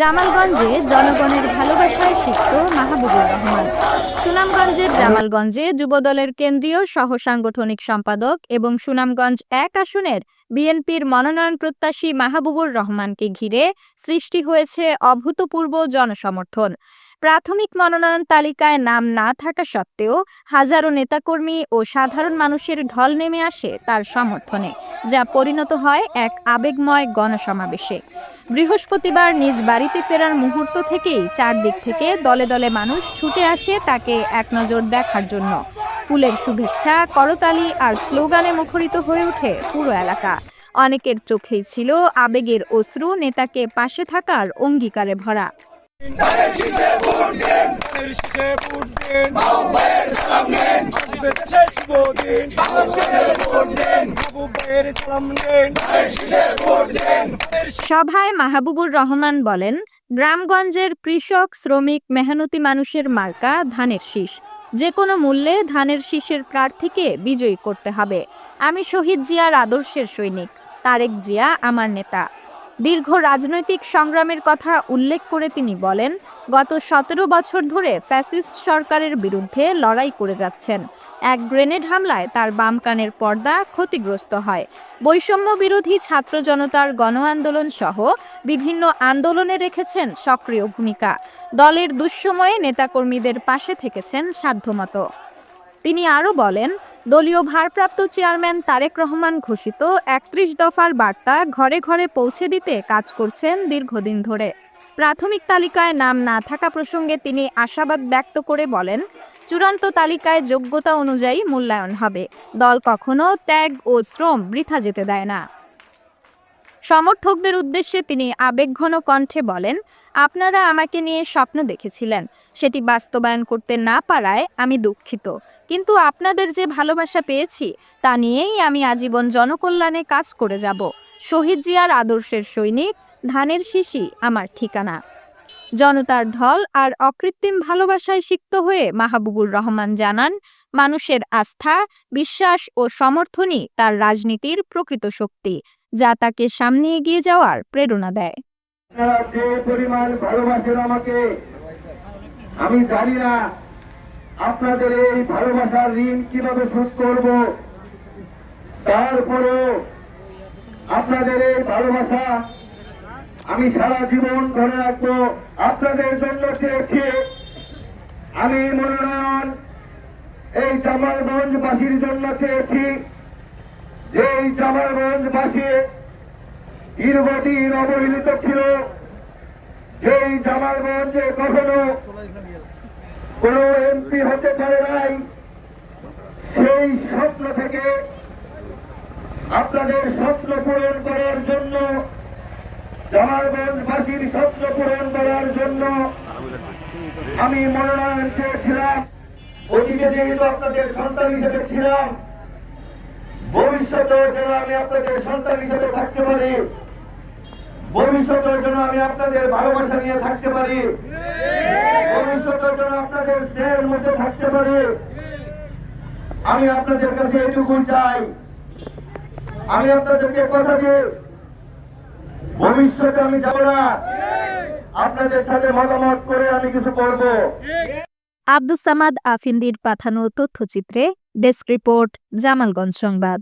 জামালগঞ্জে জনগণের ভালোবাসায় সিক্ত মাহবুবুর রহমান। সুনামগঞ্জের জামালগঞ্জে যুবদলের কেন্দ্রীয় সহ সাংগঠনিক সম্পাদক এবং সুনামগঞ্জ এক আসনের বিএনপির মনোনয়ন প্রত্যাশী মাহবুবুর রহমানকে ঘিরে সৃষ্টি হয়েছে অভূতপূর্ব জনসমর্থন। প্রাথমিক মনোনয়ন তালিকায় নাম না থাকা সত্ত্বেও হাজারো নেতাকর্মী ও সাধারণ মানুষের ঢল নেমে আসে তার সমর্থনে, যা পরিণত হয় এক আবেগময় গণসমাবেশে। বৃহস্পতিবার নিজ বাড়িতে ফেরার মুহূর্ত থেকেই চারদিক থেকে দলে দলে মানুষ ছুটে আসে তাকে এক নজর দেখার জন্য। ফুলের শুভেচ্ছা, করতালি আর স্লোগানে মুখরিত হয়ে ওঠে পুরো এলাকা। অনেকের চোখেই ছিল আবেগের অশ্রু, নেতাকে পাশে থাকার অঙ্গীকারে ভরা। শুভ দিন। সভায় মাহবুবুর রহমান বলেন গ্রামগঞ্জের কৃষক শ্রমিক মেহনতি মানুষের মার্কা ধানের শীষ। যে কোনো মূল্যে ধানের শীষের প্রার্থীকে বিজয়ী করতে হবে। আমি শহীদ জিয়ার আদর্শের সৈনিক। তারেক জিয়া আমার নেতা। দীর্ঘ রাজনৈতিক সংগ্রামের কথা উল্লেখ করে তিনি বলেন, গত সতেরো বছর ধরে ফ্যাসিস্ট সরকারের বিরুদ্ধে লড়াই করে যাচ্ছেন। এক গ্রেনেড হামলায় তার বাম কানের পর্দা ক্ষতিগ্রস্ত হয়। বৈষম্য বিরোধী ছাত্র জনতার গণ আন্দোলন সহ বিভিন্ন আন্দোলনে রেখেছেন সক্রিয় ভূমিকা। দলের দুঃসময়ে নেতাকর্মীদের পাশে থেকেছেন সাধ্যমতো। তিনি আরও বলেন দলীয় ভারপ্রাপ্ত চেয়ারম্যান তারেক রহমান ঘোষিত একত্রিশ দফার বার্তা ঘরে ঘরে পৌঁছে দিতে কাজ করছেন দীর্ঘদিন ধরে। প্রাথমিক তালিকায় নাম না থাকা প্রসঙ্গে তিনি আশাবাদ ব্যক্ত করে বলেন, চূড়ান্ত তালিকায় যোগ্যতা অনুযায়ী মূল্যায়ন হবে। দল কখনো ত্যাগ ও শ্রম বৃথা যেতে দেয় না। সমর্থকদের উদ্দেশ্যে তিনি আবেগঘন কণ্ঠে বলেন, আপনারা আমাকে নিয়ে স্বপ্ন দেখেছিলেন। সেটি বাস্তবায়ন করতে না পারায় আমি দুঃখিত। কিন্তু আপনাদের যে ভালোবাসা পেয়েছি, তা নিয়েই আমি আজীবন জনকল্যাণে কাজ করে যাব। শহীদ জিয়ার আদর্শের সৈনিক, ধানের শিশি আমার ঠিকানা। জনতার ঢল আর অকৃত্রিম ভালোবাসায় সিক্ত হয়ে মাহবুবুর রহমান জানান, মানুষের আস্থা, বিশ্বাস ও সমর্থনই তার রাজনীতির প্রকৃত শক্তি। যা তাকে সামনে এগিয়ে যাওয়ার প্রেরণা দেয়। যে পরিমাণ ভালোবাসেন আমাকে, আমি জানি না আপনাদের এই ভালোবাসার ঋণ কীভাবে শোধ করব। তারপরেও আপনাদের এই ভালোবাসা আমি সারা জীবন ধরে রাখব। আপনাদের জন্য চেয়েছি। আমি মনোনয়ন এই জামালগঞ্জবাসীর জন্য চেয়েছি। যে এই জামালগঞ্জবাসী দীর্ঘদিন অবহেলিত ছিল। যেই জামালগঞ্জে কখনো কোন এমপি হতে পারে নাই, সেই স্বপ্ন থেকে আপনাদের স্বপ্ন পূরণ করার জন্য, জামালগঞ্জবাসীর স্বপ্ন পূরণ করার জন্য আমি মনোনয়ন চেয়েছিলাম। অতীতে যেহেতু আপনাদের সন্তান হিসেবে ছিলাম আমি আপনাদের হিসেবে থাকতে পারি। ভবিষ্যতের জন্য আমি আপনাদের ভালোবাসা নিয়ে থাকতে পারি। ভবিষ্যতের জন্য আপনাদের স্নেহের মধ্যে থাকতে পারি। আমি আপনাদের কাছে এটুকু চাই। আমি আপনাদেরকে কথা দিই। ভবিষ্যতে আমি যাব না। আপনাদের সাথে মতামত করে আমি কিছু করব। আব্দুস সামাদ আফিন্দির পাঠানো তথ্যচিত্রে ডেস্ক রিপোর্ট জামালগঞ্জ সংবাদ।